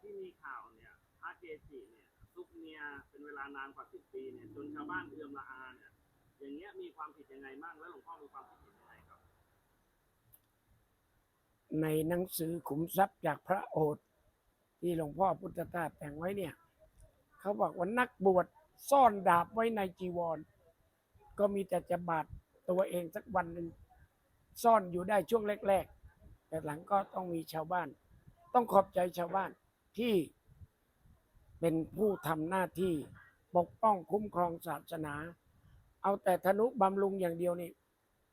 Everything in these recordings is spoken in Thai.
ที่มีข่าวเนี่ยพระเกจิเนี่ยซุกเมียเป็นเวลานานกว่าสิบปีเนี่ยจนชาวบ้านเอือมละอาเนี่ย อย่างเงี้ยมีความผิดยังไงบ้างแล้วหลวงพ่อมีความผิดยังไงครับ ในหนังสือขุมทรัพย์จากพระโอษฐ์ที่หลวงพ่อพุทธทาสแต่งไว้เนี่ย เขาบอกว่านักบวชซ่อนดาบไว้ในจีวร ก็มีแต่จะบาดตัวเองสักวันหนึ่งซ่อนอยู่ได้ช่วงแรก ๆ แต่หลังก็ต้องมีชาวบ้าน ต้องขอบใจชาวบ้าน ที่เป็นผู้ทำหน้าที่ปกป้องคุ้มครองศาสนา เอาแต่ธนุบำรุงอย่างเดียวนี่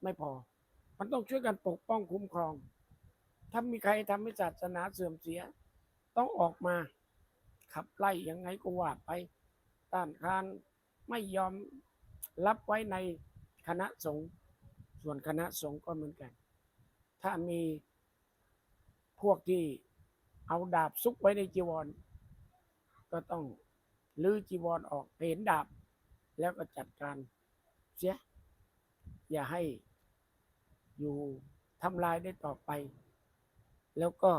ไม่พอ มันต้องช่วยกันปกป้องคุ้มครอง ถ้ามีใครทำให้ศาสนาเสื่อมเสีย ต้องออกมาขับไล่ยังไงก็ว่าไปต้านทานไม่ยอมรับไว้ในคณะสงฆ์ส่วนคณะสงฆ์ก็เหมือนกัน ถ้ามีพวกที่ เอาดาบซุกไว้ในจีวร ก็ต้องลื้อจีวรออกเห็นดาบ แล้วก็จัดการเสีย อย่าให้อยู่ทำลายได้ต่อไป แล้วก็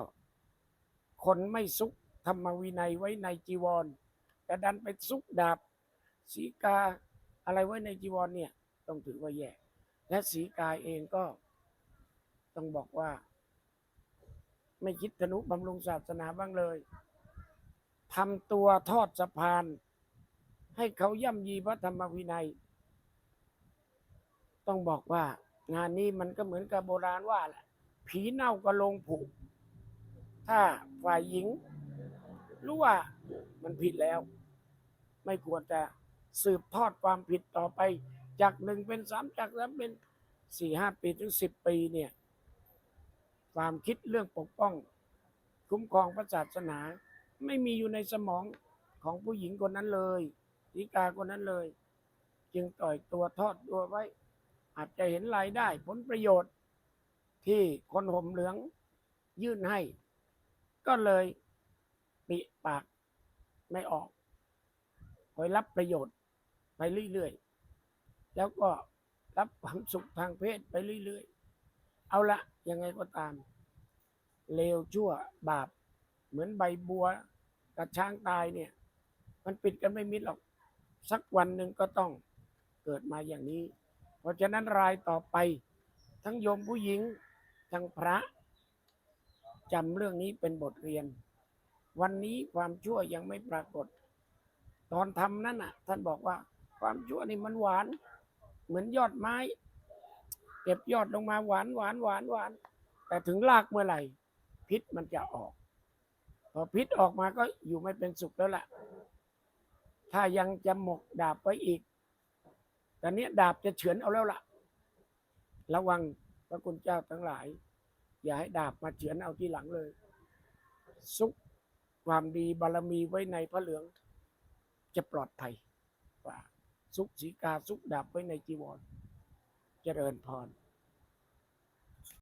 คนไม่ซุกธรรมวินัยไว้ในจีวรแต่ดันไปซุกดาบสีกาอะไรไว้ในจีวรเนี่ย ต้องถือว่าแย่และสีกาเองก็ต้องบอกว่า ไม่คิดทนุบำรุงศาสนาบ้างเลยทำตัวทอดสะพาน ให้เขาย่ำยีพระธรรมวินัย ต้องบอกว่างานนี้มันก็เหมือนกับโบราณว่าแหละผีเน่าก็ลงผุถ้าฝ่ายหญิงรู้ว่ามันผิดแล้ว ไม่ควรจะสืบทอดความผิดต่อไป จากหนึ่งเป็นสามจากสามเป็นสี่ห้าปีถึงสิบปีเนี่ย ความคิดเรื่องปกป้อง คุ้มครองพระศาสนา ไม่มีอยู่ในสมองของผู้หญิงคนนั้นเลยธิกาคนนั้นเลย จึงต่อยตัวทอดตัวไว้ อาจจะเห็นรายได้ผลประโยชน์ ที่คนห่มเหลืองยื่นให้ ก็เลยปิปากไม่ออกคอยรับประโยชน์ไปเรื่อยๆ แล้วก็รับความสุขทางเพศไปเรื่อยๆ เอาละยังไงก็ตาม เลวชั่วบาป เหมือนใบบัวกับช้างตายเนี่ย มันปิดกันไม่มิดหรอก สักวันหนึ่งก็ต้องเกิดมาอย่างนี้ เพราะฉะนั้นรายต่อไป ทั้งโยมผู้หญิง ทั้งพระจำเรื่องนี้เป็นบทเรียน วันนี้ความชั่วยังไม่ปรากฏ ตอนทำนั่นน่ะ ท่านบอกว่าความชั่วนี่มันหวาน เหมือนยอดไม้ เก็บยอดลงมาหวานหวานหวานหวาน แต่ถึงรากเมื่อไหร่ พิษมันจะออก พอพิษออกมาก็อยู่ไม่เป็นสุขแล้วล่ะ ถ้ายังจะหมกดาบไว้อีกตอนนี้ดาบจะเฉือนเอาแล้วล่ะ ระวังพระคุณเจ้าทั้งหลาย อย่าให้ดาบมาเฉือนเอาที่หลังเลย ซุกความดีบารมีไว้ในพระเหลือง จะปลอดภัยกว่าซุกสีกาซุกดาบไว้ในจีวร เจริญพร